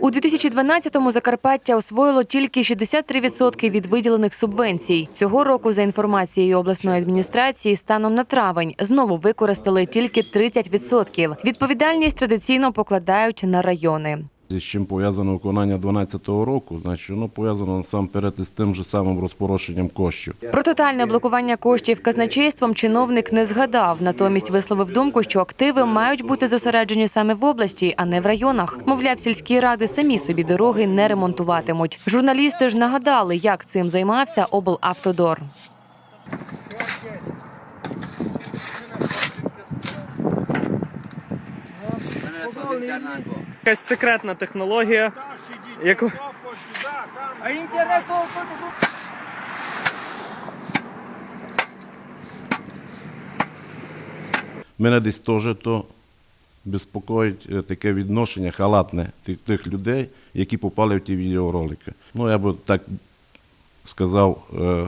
У 2012-му Закарпаття освоїло тільки 63% від виділених субвенцій. Цього року, за інформацією обласної адміністрації, станом на травень знову використали тільки 30%. Відповідальність традиційно покладають на райони. З чим пов'язано виконання 2012 року, значить воно пов'язано насамперед із тим же самим розпорошенням коштів. Про тотальне блокування коштів казначейством чиновник не згадав. Натомість висловив думку, що активи мають бути зосереджені саме в області, а не в районах. Мовляв, сільські ради самі собі дороги не ремонтуватимуть. Журналісти ж нагадали, як цим займався облавтодор. Якась секретна технологія, яку А інтересно, Мене десь теж то безпокоїть е, таке відношення халатне тих, тих людей, які попали в ті відеоролики. Ну, я би так сказав, е,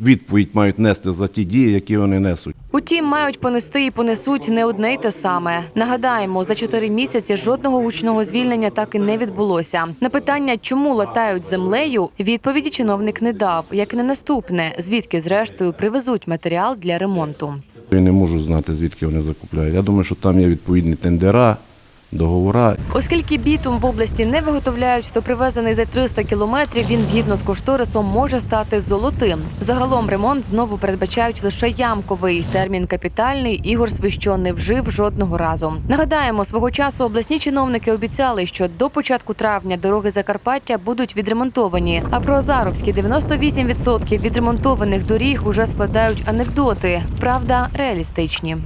відповідь мають нести за ті дії, які вони несуть. Утім, мають понести і понесуть не одне й те саме. Нагадаємо, за чотири місяці жодного гучного звільнення так і не відбулося. На питання, чому латають землею, відповіді чиновник не дав. Як і на наступне, звідки зрештою привезуть матеріал для ремонту. Я не можу знати, звідки вони закупляють. Я думаю, що там є відповідні тендера, договора. Оскільки бітум в області не виготовляють, то привезений за 300 кілометрів він згідно з кошторисом може стати золотим. Загалом ремонт знову передбачають лише ямковий. Термін капітальний Ігор Свищо не вжив жодного разу. Нагадаємо, свого часу обласні чиновники обіцяли, що до початку травня дороги Закарпаття будуть відремонтовані. А про Азаровські 98% відремонтованих доріг уже складають анекдоти. Правда, реалістичні.